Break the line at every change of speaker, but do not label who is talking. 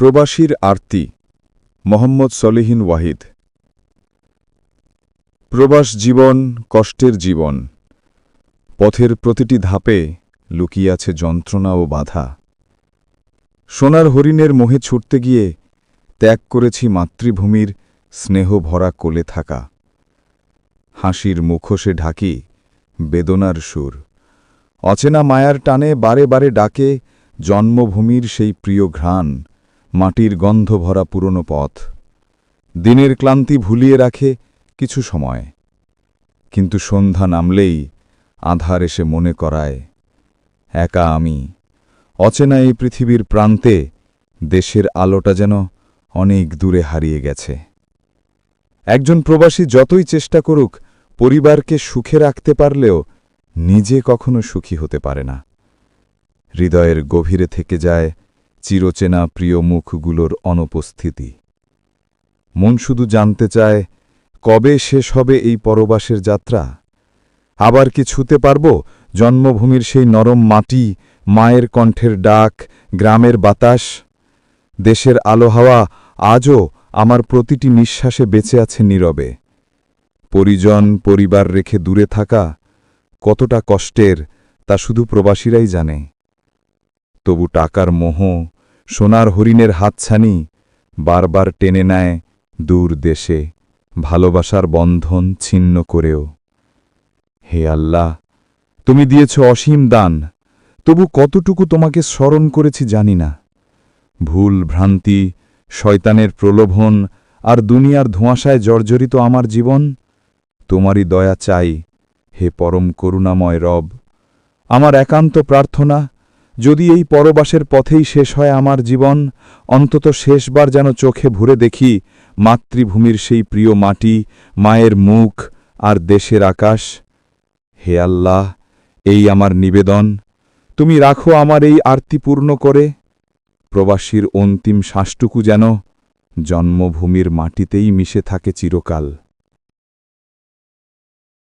প্রবাসীর আরতি। মোহাম্মদ সলিহিন ওয়াহিদ। প্রবাস জীবন, কষ্টের জীবন। পথের প্রতিটি ধাপে লুকিয়ে আছে যন্ত্রণা ও বাধা। সোনার হরিণের মোহে ছুটতে গিয়ে ত্যাগ করেছি মাতৃভূমির স্নেহ ভরা কোলে থাকা। হাসির মুখোশে ঢাকি বেদনার সুর। অচেনা মায়ার টানে বারে বারে ডাকে জন্মভূমির সেই প্রিয় ঘ্রাণ। মাটির গন্ধ ভরা পুরনো পথ। দিনের ক্লান্তি ভুলিয়ে রাখে কিছু সময়। কিন্তু সন্ধ্যা নামলেই আধার এসে মনে করায়, একা আমি। অচেনা এই পৃথিবীর প্রান্তে দেশের আলোটা যেন অনেক দূরে হারিয়ে গেছে। একজন প্রবাসী যতই চেষ্টা করুক, পরিবারকে সুখে রাখতে পারলেও নিজে কখনো সুখী হতে পারে না। হৃদয়ের গভীরে থেকে যায় চিরচেনা প্রিয় মুখগুলোর অনুপস্থিতি। মন শুধু জানতে চায়, কবে শেষ হবে এই পরবাসের যাত্রা? আবার কি ছুতে পারব জন্মভূমির সেই নরম মাটি, মায়ের কণ্ঠের ডাক, গ্রামের বাতাস? দেশের আলো হাওয়া আজও আমার প্রতিটি নিঃশ্বাসে বেঁচে আছে নীরবে। পরিজন, পরিবার রেখে দূরে থাকা কতটা কষ্টের তা শুধু প্রবাসীরাই জানে। তবু টাকার মোহ, সোনার হরিণের হাতছানি বারবার টেনে নেয় দূর দেশে, ভালোবাসার বন্ধন ছিন্ন করেও। হে আল্লাহ, তুমি দিয়েছ অসীম দান, তবু কতটুকু তোমাকে স্মরণ করেছি জানি না। ভুল ভ্রান্তি, শয়তানের প্রলোভন আর দুনিয়ার ধোঁয়াশায় জর্জরিত আমার জীবন, তোমারই দয়া চাই, হে পরম করুণাময় রব। আমার একান্ত প্রার্থনা যদি এই পরবাসের পথেই শেষ হয় আমার জীবন, অন্তত শেষবার যেন চোখে ভরে দেখি মাতৃভূমির সেই প্রিয় মাটি, মায়ের মুখ আর দেশের আকাশ। হে আল্লাহ, এই আমার নিবেদন। তুমি রাখো আমার এই আরতি পূর্ণ করে। প্রবাসীর অন্তিম শ্বাসটুকু যেন জন্মভূমির মাটিতেই মিশে থাকে চিরকাল।